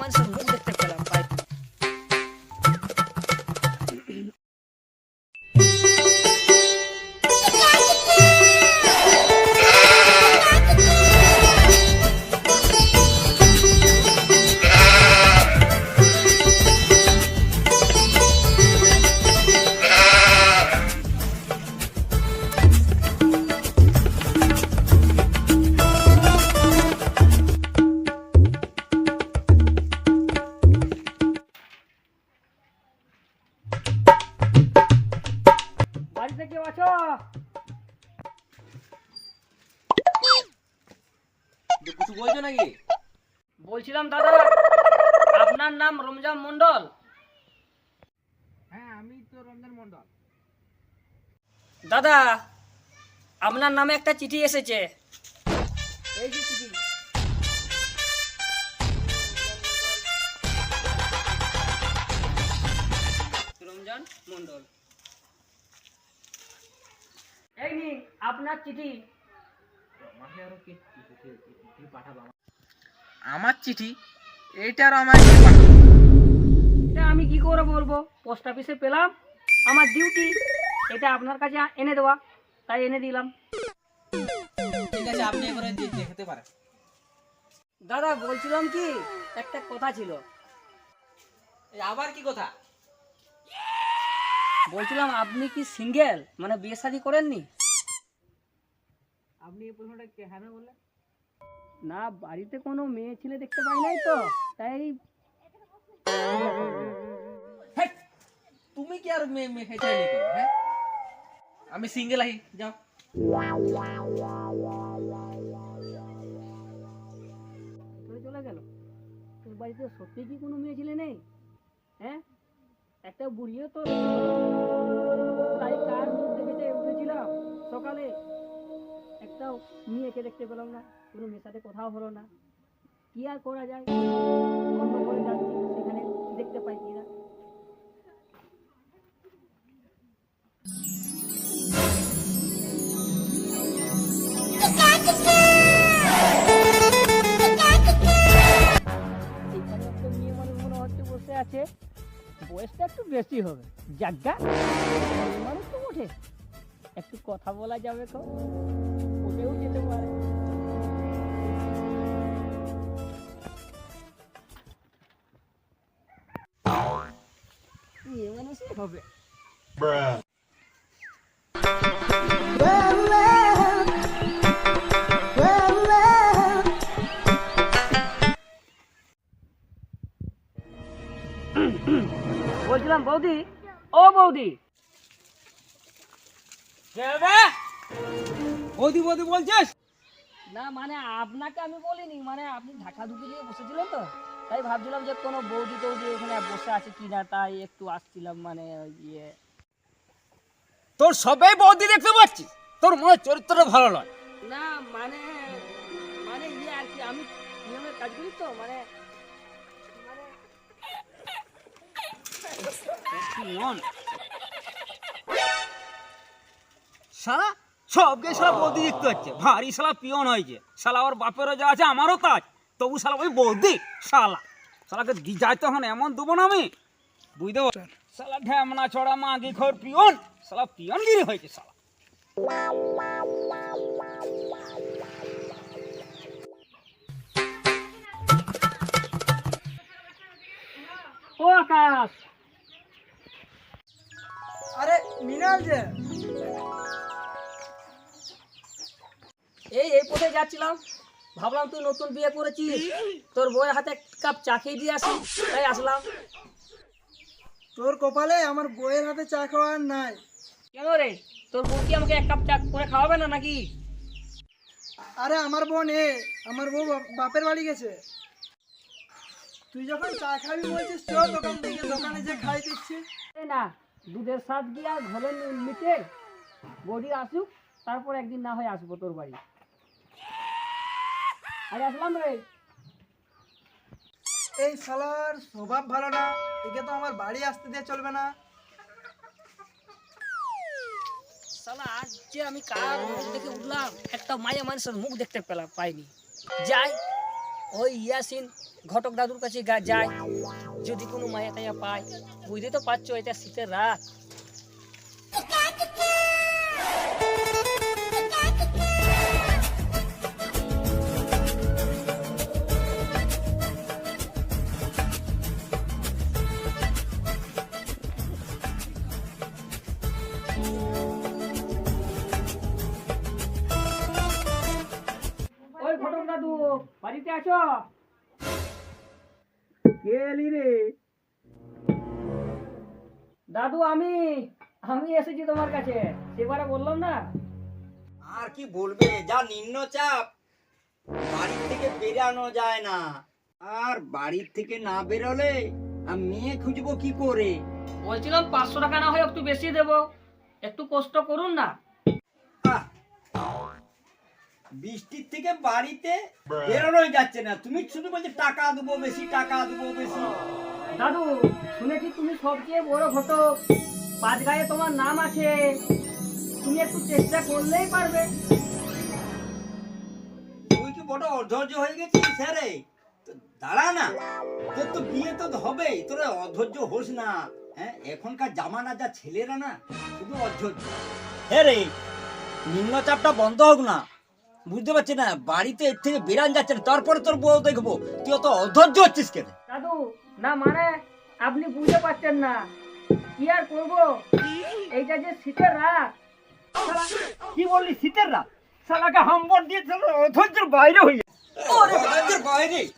মানুষের কেউ আছো কিছু বলছো নাকি? বলছিলাম দাদা আপনার নাম রমজান মন্ডল হ্যাঁ আমি তো রঞ্জন মন্ডল দাদা আপনার নামে একটা চিঠি এসেছে। এই যে চিঠি। রমজান মন্ডল এই নিন আপনার চিঠি। আমাকে আরও কি চিঠি পাঠাবো আমার চিঠি? এইটার আমার এটা আমি কি করে বলব? পোস্ট অফিসে পেলাম আমার ডিউটি এটা আপনার কাছে এনে দেওয়া তাই এনে দিলাম। ঠিক আছে আপনি এবারে দেখতে পারেন। দাদা বলছিলাম কি একটা কথা ছিল। আবার কি কথা? বলছিলাম আপনি কি সিঙ্গেল? মানে বিয়ে শাদী করেননি? আপনি এই প্রশ্নটা কে হ্যাঁ না বললেন? না বাড়িতে কোনো মেয়ে ছেলে দেখতে পাই নাই তো তাই তুমি কি আর মেয়ে মেয়ে চাইনি হ্যাঁ? আমি সিঙ্গেল আহি যাও। চলে চলে গেল। তোর বাড়িতে সত্যি কি কোনো মেয়ে ছেলে নেই? হ্যাঁ? একটা বুড়িও তো তাই কার মুখ দেখেছে উঠেছিলাম সকালে। একটা মেয়েকে দেখতে পেলাম না, কোনো মেয়ের সাথে কথাও হলো না। কি আর করা যায়? অন্য করে সেখানে দেখতে পাই কিনা। বসে আছে। বয়সটা একটু বেশি হবে। যাজ্ঞা মানুষ তো ওঠে। একটু কথা বলা যাবে তো। ওঠেও যেতে পারে। মেয়ে হবে। বৌদি ও বৌদি। বৌদি বৌদি বলছিস? না মানে আপনাকে আমি বলিনি মানে আপনি ঢাকা ঢুকে দিয়ে বসেছিলেন তো তাই ভাবছিলাম যে কোনো বৌদি টৌদি এখানে বসে আছে কি না তাই একটু আসছিলাম মানে ইয়ে। তোর সবাই বৌদি দেখতে পাচ্ছিস তোর মনে চরিত্রটা ভালো নয়। না মানে মানে ইয়ে আর কি আমি নিয়মের কাজ করি তো মানে শালা সবকে শালা বৌদি দেখতে হচ্ছে। ভারী শালা পিয়ন হয়েছে। শালা ওর বাপেরও যা আছে আমারও তাজ তবু শালা ওই বৌদি শালা। শালাকে দি যায় তখন এমন দেবো না আমি বুঝতে পারছ শালা ঢ্যামনা ছড়া মাগি খোর পিয়ন। শালা পিয়নগিরি হয়েছে শালা। ও আকাশ। মৃণাল যে। এই এই পথে যাচ্ছিলাম? ভাবলাম তুই নতুন বিয়ে করেছিস। তোর বউয়ের হাতে এক কাপ চা খেয়ে দিয়ে আসি। তাই আসলাম। তোর কপালে আমার বইয়ের হাতে চা খাওয়ার নাই। কেন রে? তোর বউ কি আমাকে এক কাপ চা করে খাওয়াবে না নাকি? আরে আমার বোন এ আমার বউ বাপের বাড়ি গেছে। তুই যখন চা খাবি বলছিস চল দোকান থেকে। দোকানে যে খাই দিচ্ছি। না দুধের স্বাদ গিয়া ঘরে মিটে? বডি আসুক তারপর একদিন না হয় আসব তোর বাড়ি। আরে আসলাম রে। এই শালার স্বভাব ভালো না একে তো আমার বাড়ি আসতে দিয়ে চলবে না। সালা আজ যে আমি কার মুখ দেখে উঠলাম একটা মায়া মানুষের মুখ দেখতে পেলাম পাইনি। যাই ওই ইয়াসিন ঘটক দাদুর কাছে গা- যায়। যদি কোনো মায়া টায়া পায়, বুঝতে তো পারছ, এটা শীতের রাত। বাড়িতে আছো? কে এলি রে? দাদু আমি আমি এসেছি তোমার কাছে। সেবারে বললাম না? আর কি বলবে? যা নিম্নচাপ। বাড়ির থেকে বেরানো যায় না। আর বাড়ির থেকে না বেরোলে আমি মেয়ে খুঁজবো কি করে? বলছিলাম পাঁচশো টাকা না হয় একটু বেশি দেবো। একটু কষ্ট করুন না! বৃষ্টির থেকে বাড়িতে বেরোনোই যাচ্ছে না। তুমি শুধু বলছো টাকা দেবো বেশি টাকা দেবো বেশি। দাদু শুনেছি তুমি সবচেয়ে বড় ঘটক। পাঁচ গায়ে তোমার নাম আছে। তুমি একটু চেষ্টা করলেই পারবে। তুই কি বড় অধৈর্য হয়ে গেছিস? স্যার দাঁড়া না। তোর তো বিয়ে তো হবেই। তোরা অধৈর্য হোস না। হ্যাঁ এখনকার জামানা যা ছেলেরা না শুধু অধৈর্য। হ্যাঁ রে নিম্নচাপটা বন্ধ হোক না। বুঝতে পারছি না বাড়িতে এর থেকে বেরান যাচ্ছে না তারপরে তোর বউ দেখব। তুই অত অধৈর্য হচ্ছিস কেন? দাদু না মানে আপনি বুঝতে পারছেন না। কি আর করব? এইটা যে শীতের রাত। কি বললি শীতের রাত? শালাকে হাম্বর দিয়ে অধৈর্যের বাইরে হয়ে যায় বাইরে?